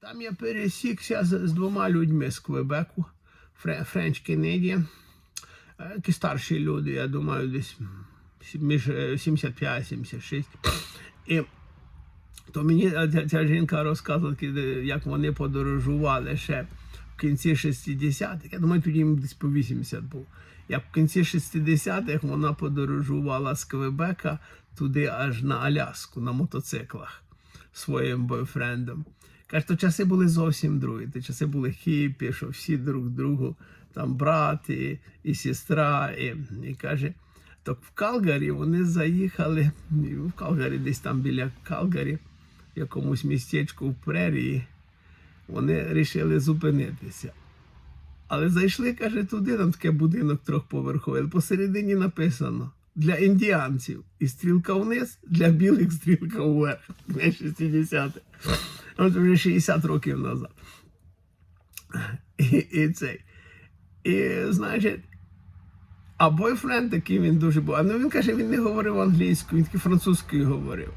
Там я пересікся з, з двома людьми з Квебеку, Френч Canadian, е, які старші люди, я думаю, десь між е, 75-76. І то мені е, ця, ця жінка розказувала, як вони подорожували ще в кінці 60-х. Я думаю, тоді їм десь по 80 був. Як в кінці 60-х вона подорожувала з Квебека туди аж на Аляску на мотоциклах своїм бойфрендом. Каже, то часи були зовсім другі. Ті часи були хіпі, що всі друг другу, там брат і, і сестра. І, і каже, то в Калгарі вони заїхали, в Калгарі, десь там біля Калгарі, в якомусь містечку в прерії, вони вирішили зупинитися. Але зайшли, каже, туди, там таке будинок трьохповерховий. Посередині написано для індіанців і стрілка вниз, для білих стрілка вверх. Не 60 От вже 60 років назад. І, і цей. І, значить, а бойфренд такий він дуже був. А ну він каже, він не говорив англійською, він тільки французькою говорив.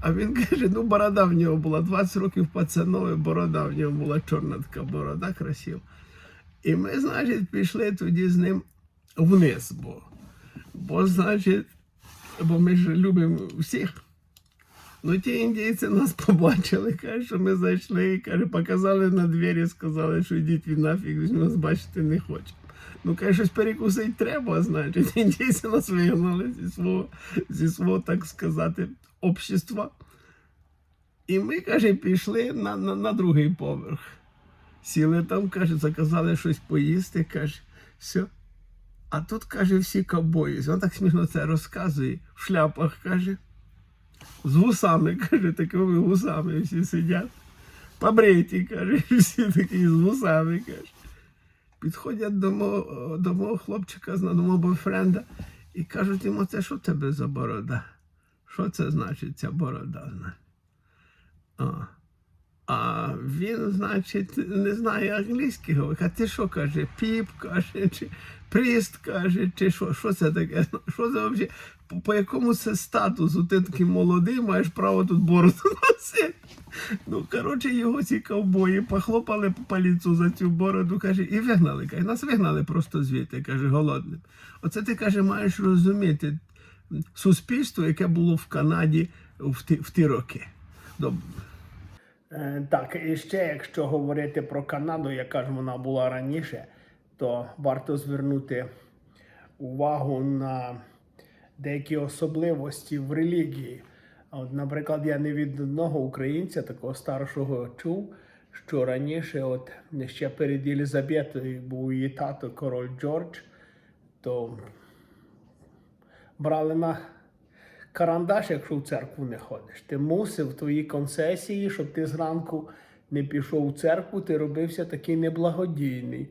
А він каже, ну борода в нього була 20 років пацанові, борода в нього була чорна така борода красива. І ми, значить, пішли тоді з ним вниз, бо, бо значить, бо ми ж любимо всіх. Ну, ті індійці нас побачили, кажуть, що ми зайшли каже, показали на двері, сказали, що йдіть від нафіг, нас бачити не хочемо. Ну, каже, щось перекусити треба, значить. Індійці нас вигнали зі свого, зі свого, так сказати, общества. І ми, каже, пішли на, на, на другий поверх. Сіли там, каже, заказали щось поїсти, каже, все. А тут, каже, всі ковбої. Він так смішно це розказує. В шляпах, каже. З вусами, каже, такими вусами всі сидять. Побриті, каже, всі такі з вусами, каже. Підходять до мого, до мого хлопчика, до мого бойфренда, і кажуть йому, це що тебе за борода? Що це значить, ця борода? А. А він, значить, не знає англійської говорить. А ти що каже? Піп каже, чи пріст каже, чи що? Що це таке? Що це взагалі? По, по якому це статусу? Ти такий молодий, маєш право тут бороду носити. Ну, коротше, його ці ковбої похлопали по лицю за цю бороду, каже, і вигнали. Каже, нас вигнали просто звідти, каже, голодним. Оце ти каже, маєш розуміти суспільство, яке було в Канаді в ті, в ті роки. Добре. Е, Так, і ще якщо говорити про Канаду, яка ж вона була раніше, то варто звернути увагу на деякі особливості в релігії. От, наприклад, я не від одного українця, такого старшого, чув, що раніше, от ще перед Єлизаветою був її тато король Джордж, то брали на карандаш, якщо в церкву не ходиш. Ти мусив твої концесії, щоб ти зранку не пішов у церкву, ти робився такий неблагодійний.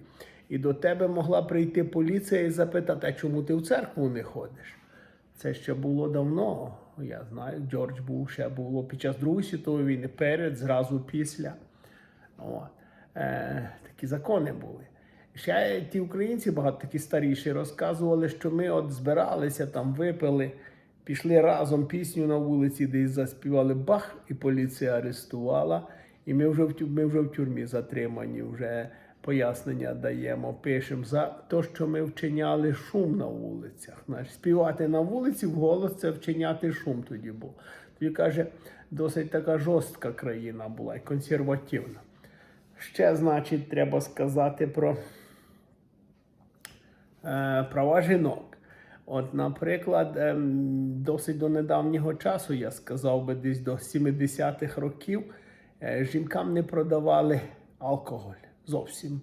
І до тебе могла прийти поліція і запитати, а чому ти в церкву не ходиш? Це ще було давно. Я знаю, Джордж був ще було під час Другої світової війни, перед, зразу після. От. Е, такі закони були. Ще ті українці, багато такі старіші, розказували, що ми от збиралися там, випили, пішли разом пісню на вулиці, десь заспівали бах, і поліція арестувала. І ми вже в ми вже в тюрмі затримані, вже пояснення даємо, пишемо за те, що ми вчиняли шум на вулицях. Значить, співати на вулиці вголос це вчиняти шум тоді був. Тоді каже, досить така жорстка країна була і консервативна. Ще, значить, треба сказати про е, права жінок. От, наприклад, ем, досить до недавнього часу, я сказав би, десь до 70-х років, е, жінкам не продавали алкоголь зовсім.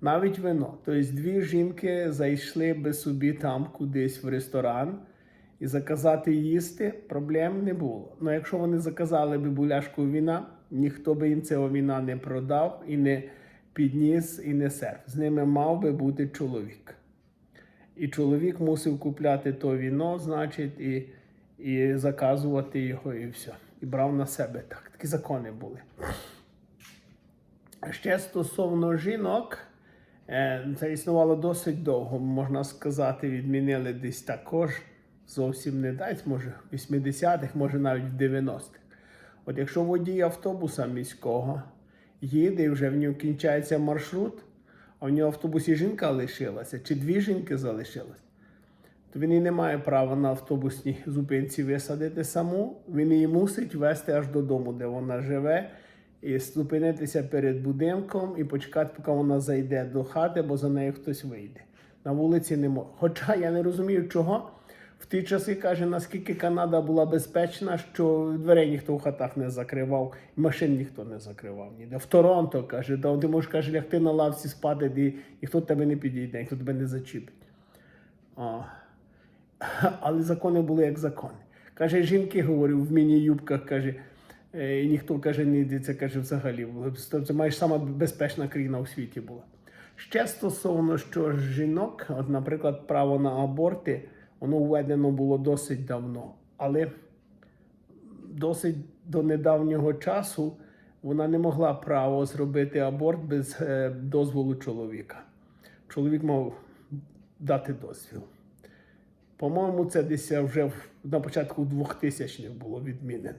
Навіть вино. Тобто дві жінки зайшли би собі там кудись в ресторан і заказати їсти, проблем не було. Ну якщо вони заказали би буляшку віна, ніхто би їм цього віна не продав і не підніс, і не серв. З ними мав би бути чоловік. І чоловік мусив купляти то віно, значить, і, і заказувати його, і все. І брав на себе так. Такі закони були. Ще стосовно жінок, е, це існувало досить довго, можна сказати, відмінили десь також зовсім не десь, може, в 80-х, може навіть в 90-х. От якщо водій автобуса міського їде і вже в нього кінчається маршрут, а в нього в автобусі жінка лишилася, чи дві жінки залишилось, то він і не має права на автобусній зупинці висадити саму. Він її мусить вести аж додому, де вона живе, і зупинитися перед будинком і почекати, поки вона зайде до хати, бо за нею хтось вийде. На вулиці не може. Хоча я не розумію, чого. В ті часи каже, наскільки Канада була безпечна, що дверей ніхто в хатах не закривав, машин ніхто не закривав ніде. В Торонто каже, да, ти можеш каже, лягти на лавці спати, і ніхто тебе не підійде, ніхто тебе не зачіпить. А. Але закони були як закони. Каже, жінки говорю, в міні-юбках каже, е, і ніхто каже, не йдеться, каже, взагалі. Це майже сама безпечна країна у світі була. Ще стосовно що жінок, от, наприклад, право на аборти, воно введено було досить давно. Але досить до недавнього часу вона не могла право зробити аборт без е, дозволу чоловіка. Чоловік мав дати дозвіл. По-моєму, це десь вже на початку 2000-х було відмінено.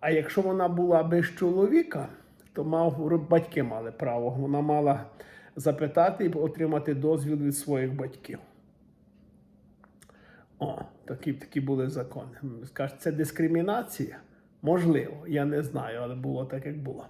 А якщо вона була без чоловіка, то мав, батьки мали право. Вона мала запитати і отримати дозвіл від своїх батьків. О, такі, такі були закони. Скажуть, це дискримінація? Можливо, я не знаю, але було так, як було.